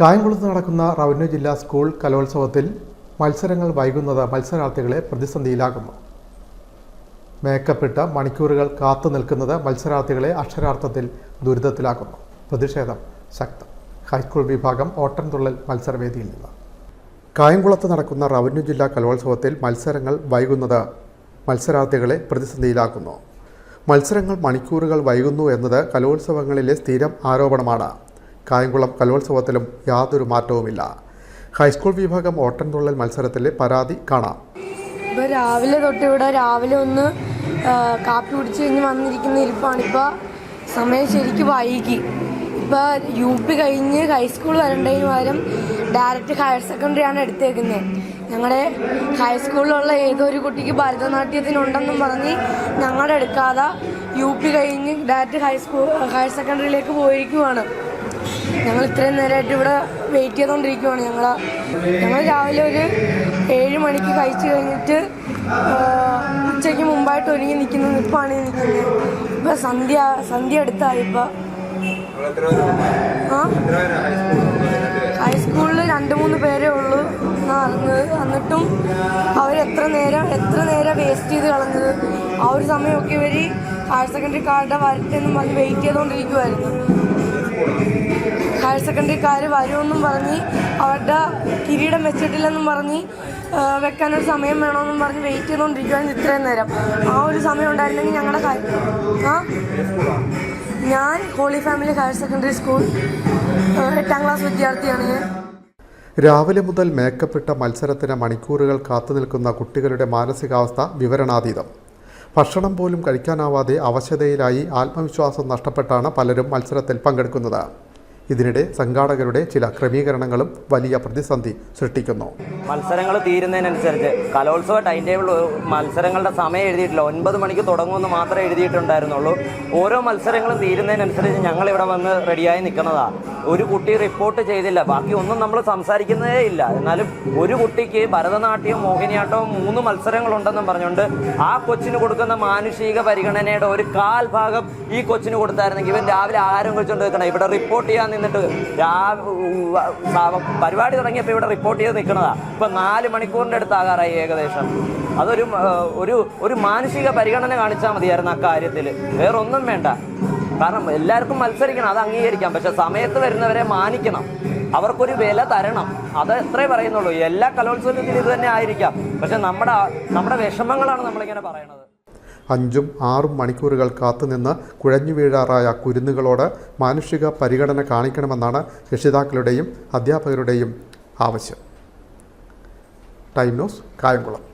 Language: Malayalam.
കായംകുളത്ത് നടക്കുന്ന റവന്യൂ ജില്ലാ സ്കൂൾ കലോത്സവത്തിൽ മത്സരങ്ങൾ വൈകുന്നത് മത്സരാർത്ഥികളെ പ്രതിസന്ധിയിലാകുന്നു. മേക്കപ്പിട്ട മണിക്കൂറുകൾ കാത്തു നിൽക്കുന്നത് മത്സരാർത്ഥികളെ അക്ഷരാർത്ഥത്തിൽ ദുരിതത്തിലാക്കുന്നു. പ്രതിഷേധം ശക്തം. ഹൈസ്കൂൾ വിഭാഗം ഓട്ടൻതുള്ളൽ മത്സരവേദിയിൽ നിന്ന്. കായംകുളത്ത് നടക്കുന്ന റവന്യൂ ജില്ലാ കലോത്സവത്തിൽ മത്സരങ്ങൾ വൈകുന്നത് മത്സരാർത്ഥികളെ പ്രതിസന്ധിയിലാക്കുന്നു. മത്സരങ്ങൾ മണിക്കൂറുകൾ വൈകുന്നു എന്നത് കലോത്സവങ്ങളിലെ സ്ഥിരം ആരോപണമാണ്. കായംകുളം കലോത്സവത്തിലും യാതൊരു മാറ്റവുമില്ല. ഹൈസ്കൂൾ വിഭാഗം ഓട്ടൻതുള്ളൽ മത്സരത്തിലെ പരാതി കാണാം. ഇപ്പോൾ രാവിലെ തൊട്ട് ഇവിടെ രാവിലെ ഒന്ന് കാപ്പി കുടിച്ച് കഴിഞ്ഞ് വന്നിരിക്കുന്ന ഇരിപ്പാണ്. ഇപ്പോൾ സമയം ശരിക്കും വൈകി. ഇപ്പോൾ യു പി കഴിഞ്ഞ് ഹൈസ്കൂൾ വരേണ്ടതിന് പകരം ഡയറക്റ്റ് ഹയർ സെക്കൻഡറി ആണ് എടുത്തേക്കുന്നത് ഞങ്ങളുടെ ഹൈസ്കൂളിലുള്ള ഏതൊരു കുട്ടിക്ക് ഭരതനാട്യത്തിനുണ്ടെന്നും പറഞ്ഞ് ഞങ്ങളുടെ എടുക്കാതെ യു പി കഴിഞ്ഞ് ഡയറക്റ്റ് ഹൈസ്കൂൾ ഹയർ സെക്കൻഡറിയിലേക്ക് പോയിരിക്കുവാണ്. ഞങ്ങൾ ഇത്രയും നേരമായിട്ട് ഇവിടെ വെയിറ്റ് ചെയ്തുകൊണ്ടിരിക്കുവാണ് ഞങ്ങൾ ഞങ്ങൾ രാവിലെ ഒരു ഏഴ് മണിക്ക് കഴിച്ചു കഴിഞ്ഞിട്ട് ഉച്ചയ്ക്ക് മുമ്പായിട്ട് ഒരുങ്ങി നിൽക്കുന്ന. നിൽപ്പാണ് നിൽക്കുന്നത്. ഇപ്പം സന്ധ്യ സന്ധ്യ അടുത്തായി ഇപ്പം. ആ? ഹൈസ്കൂളിൽ രണ്ട് മൂന്ന് പേരേ ഉള്ളൂ. എന്നിട്ടും അവർ എത്ര നേരം എത്ര നേരം വേസ്റ്റ് ചെയ്ത് കളഞ്ഞത്. ആ ഒരു സമയമൊക്കെ ഇവർ ഹയർ സെക്കൻഡറി കാർഡ് വരട്ടെന്നും പറഞ്ഞ് വെയിറ്റ് ചെയ്തുകൊണ്ടിരിക്കുമായിരുന്നു ഹയർ സെക്കൻഡറിക്കാർ വരുമെന്നും പറഞ്ഞ് അവരുടെ കിരീടം വെച്ചിട്ടില്ലെന്നും പറഞ്ഞ് വെക്കാനൊരു സമയം വേണമെന്നും പറഞ്ഞ് വെയിറ്റ് ചെയ്തുകൊണ്ടിരിക്കുകയാണ് ഇത്രയും നേരം. ആ ഒരു സമയം ഉണ്ടായിരുന്നെങ്കിൽ ഞങ്ങളുടെ കാര്യം ആ? ഞാൻ holy family higher secondary school എട്ടാം ക്ലാസ് വിദ്യാർത്ഥിയാണ് ഞാൻ. രാവിലെ മുതൽ മേക്കപ്പെട്ട മത്സരത്തിന് മണിക്കൂറുകൾ കാത്തുനിൽക്കുന്ന കുട്ടികളുടെ മാനസികാവസ്ഥ വിവരണാതീതം. ഭക്ഷണം പോലും കഴിക്കാനാവാതെ അവശതയിലായി ആത്മവിശ്വാസം നഷ്ടപ്പെട്ടാണ് പലരും മത്സരത്തിൽ പങ്കെടുക്കുന്നത്. ഇതിനിടെ സംഘാടകരുടെ ചില ക്രമീകരണങ്ങളും വലിയ പ്രതിസന്ധി സൃഷ്ടിക്കുന്നു. മത്സരങ്ങൾ തീരുന്നതിനനുസരിച്ച് കലോത്സവ ടൈം ടേബിൾ മത്സരങ്ങളുടെ സമയം എഴുതിയിട്ടില്ല. ഒൻപത് മണിക്ക് തുടങ്ങുമെന്ന് മാത്രമേ എഴുതിയിട്ടുണ്ടായിരുന്നുള്ളൂ. ഓരോ മത്സരങ്ങളും തീരുന്നതിനനുസരിച്ച് ഞങ്ങൾ ഇവിടെ വന്ന് റെഡിയായി നിൽക്കുന്നതാ. ഒരു കുട്ടി റിപ്പോർട്ട് ചെയ്തില്ല. ബാക്കി ഒന്നും നമ്മൾ സംസാരിക്കുന്നതേ ഇല്ല. എന്നാലും ഒരു കുട്ടിക്ക് ഭരതനാട്യം മോഹിനിയാട്ടവും മൂന്ന് മത്സരങ്ങളുണ്ടെന്നും പറഞ്ഞുകൊണ്ട് ആ കൊച്ചിന് കൊടുക്കുന്ന മാനുഷിക പരിഗണനയുടെ ഒരു കാൽ ഭാഗം ഈ കൊച്ചിന് കൊടുത്തായിരുന്നെങ്കിൽ ഇവൻ രാവിലെ ആരും കഴിച്ചുകൊണ്ട് നിൽക്കണം. ഇവിടെ റിപ്പോർട്ട് ചെയ്യാൻ നിന്നിട്ട് പരിപാടി തുടങ്ങിയപ്പോൾ ഇവിടെ റിപ്പോർട്ട് ചെയ്ത് നിൽക്കുന്നതാ ഇപ്പൊ നാല് മണിക്കൂറിന്റെ അടുത്താകാറായി ഏകദേശം. അതൊരു ഒരു ഒരു മാനുഷിക പരിഗണന കാണിച്ചാൽ മതിയായിരുന്നു അക്കാര്യത്തിൽ കാര്യത്തിൽ വേറൊന്നും വേണ്ട. കാരണം എല്ലാവർക്കും മത്സരിക്കണം അത് അംഗീകരിക്കാം. പക്ഷെ സമയത്ത് വരുന്നവരെ മാനിക്കണം. അവർക്കൊരു വില തരണം. അത് എത്രേ പറയുന്നുള്ളൂ. എല്ലാ കലോത്സവത്തിലും ഇത് തന്നെ ആയിരിക്കാം. പക്ഷെ നമ്മുടെ നമ്മുടെ വിഷമങ്ങളാണ് നമ്മളിങ്ങനെ പറയണത്. അഞ്ചും ആറും മണിക്കൂറുകൾ കാത്തുനിന്ന് കുഴഞ്ഞു വീഴാറായ കുരുന്നുകളോട് മാനുഷിക പരിഗണന കാണിക്കണമെന്നാണ് രക്ഷിതാക്കളുടെയും അധ്യാപകരുടെയും ആവശ്യം. Time news Kayamkulam.